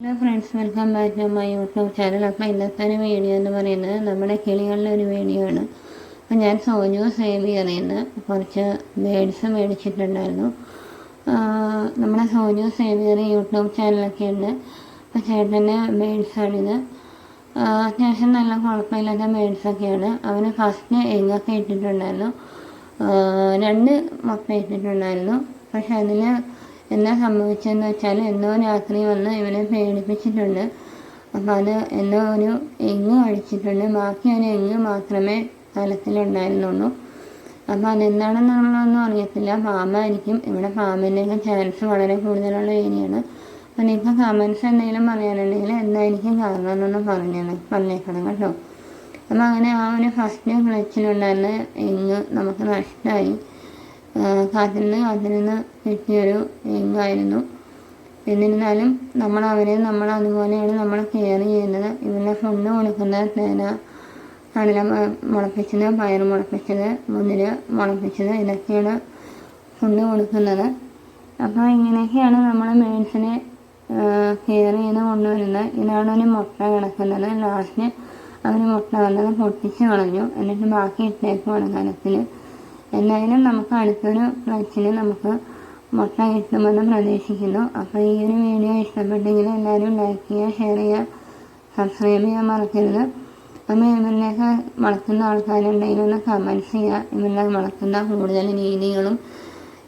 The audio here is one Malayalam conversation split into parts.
Hello friends welcome back to my YouTube channel അപ്പോൾ ഇന്നത്തെ വീഡിയോ എന്ന് പറയുന്നത് നമ്മുടെ കിളികളുടെ ഒരു വീഡിയോ ആണ്. അപ്പോൾ ഞാൻ സോനു സേവിയറിൽ കുറച്ച് ബേഡ്സ് മേടിച്ചിട്ടുണ്ടായിരുന്നു. നമ്മുടെ സോനു സേവിയർ യൂട്യൂബ് ചാനലൊക്കെ ഉണ്ട്. അപ്പോൾ ചേട്ടന്റെ ബേഡ്സാണിത് അത്യാവശ്യം നല്ല കുഴപ്പമില്ലാത്ത ബേഡ്സൊക്കെയാണ് അവന് ഫസ്റ്റ് എങ്ങൊക്കെ ഇട്ടിട്ടുണ്ടായിരുന്നു. രണ്ട് മൊത്തം ഇട്ടിട്ടുണ്ടായിരുന്നു. പക്ഷെ അതിൽ എന്താ സംഭവിച്ചതെന്ന് വെച്ചാൽ എന്നോ രാത്രി വന്ന് ഇവനെ പേടിപ്പിച്ചിട്ടുണ്ട്. അപ്പം അത് എന്നോ ഒരു എങ്ങ് കഴിച്ചിട്ടുണ്ട് ബാക്കി ഒരു എങ്ങ് മാത്രമേ സ്ഥലത്തിലുണ്ടായിരുന്നുള്ളൂ അപ്പോൾ അതെന്താണെന്നുള്ളതൊന്നും അറിയത്തില്ല. പാമ്പായിരിക്കും ഇവിടെ പാമ്പിന്റെയൊക്കെ ചാൻസ് വളരെ കൂടുതലുള്ള ഏരിയയാണ്. അപ്പം നിങ്ങൾക്ക് കമൻസ് എന്തെങ്കിലും പറയാനുണ്ടെങ്കിൽ എന്തായിരിക്കും കാരണം എന്നൊന്ന് പറഞ്ഞാണ് പറഞ്ഞേക്കണം കേട്ടോ. അപ്പം അങ്ങനെ ആ ഒരു ഫസ്റ്റ് ക്ലച്ചിലുണ്ടായിരുന്ന എങ്ങ് നമുക്ക് നഷ്ടമായി. കാത്തിരുന്ന് കാത്തിരുന്ന് കിട്ടിയൊരു ഇതായിരുന്നു. എന്നിരുന്നാലും നമ്മൾ അവരെ നമ്മൾ അതുപോലെയാണ് നമ്മൾ കെയർ ചെയ്യുന്നത്. ഇവരുടെ ഫുഡ് കൊടുക്കുന്നത് തേന കടല മുളപ്പിച്ചത് പയർ മുളപ്പിച്ചത് മുതിര മുളപ്പിച്ചത് ഇതൊക്കെയാണ് ഫുഡ് കൊടുക്കുന്നത്. അപ്പോൾ ഇങ്ങനെയൊക്കെയാണ് നമ്മൾ മേഡ്സിനെ കെയർ ചെയ്ത് കൊണ്ടുവരുന്നത്. ഇതാണ് ഒരു മുട്ട കിടക്കുന്നത്. ലാസ്റ്റ് അവർ മുട്ട വന്നത് പൊട്ടിച്ച് കളഞ്ഞു. എന്നിട്ട് ബാക്കി ഇട്ടേക്കുവാണ് കലത്തിൽ എന്തായാലും നമുക്ക് അടുത്തൊരു ക്ലച്ചിന് നമുക്ക് മുട്ട കിട്ടുമെന്ന് പ്രതീക്ഷിക്കുന്നു അപ്പോൾ ഈ ഒരു വീഡിയോ ഇഷ്ടപ്പെട്ടെങ്കിൽ എല്ലാവരും ലൈക്ക് ചെയ്യുക ഷെയർ ചെയ്യുക സബ്സ്ക്രൈബ് ചെയ്യാൻ മറക്കരുത്. അപ്പോൾ ഇവരിലേക്ക് വളർത്തുന്ന ആൾക്കാരുണ്ടെങ്കിൽ ഒന്ന് കമൻസ് ചെയ്യുക. ഇവരുടെ വളർത്തുന്ന കൂടുതൽ രീതികളും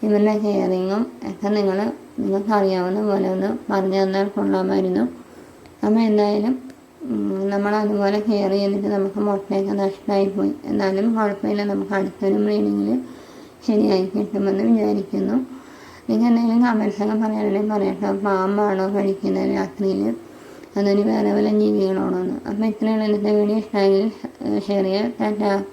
ഇവരുടെ കെയറിങ്ങും ഒക്കെ നിങ്ങൾ നിങ്ങൾക്ക് അറിയാവുന്ന പോലെ ഒന്ന് പറഞ്ഞു തന്നാൽ കൊള്ളാമായിരുന്നു. അപ്പോൾ എന്തായാലും നമ്മൾ അതുപോലെ കെയർ ചെയ്തിട്ട് നമുക്ക് മുട്ടയൊക്കെ നഷ്ടമായിപ്പോയി എന്നാലും കുഴപ്പമില്ല. നമുക്ക് അടുത്തൊരു ബ്രീഡിങ്ങിൽ ശരിയായി കിട്ടുമെന്ന് വിചാരിക്കുന്നു. നിങ്ങൾക്ക് എന്തെങ്കിലും കമൻസൊക്കെ പറയാനുണ്ടെങ്കിൽ പറയട്ടോ പാമ്പാണോ കഴിക്കുന്നത് രാത്രിയിൽ അതൊരു വേറെ വല്ല ജീവികളാണോ എന്ന് അപ്പോൾ ഇത്രയുള്ള. ഇന്നത്തെ വീഡിയോ ഇഷ്ടമായി ഷെയർ ചെയ്യാം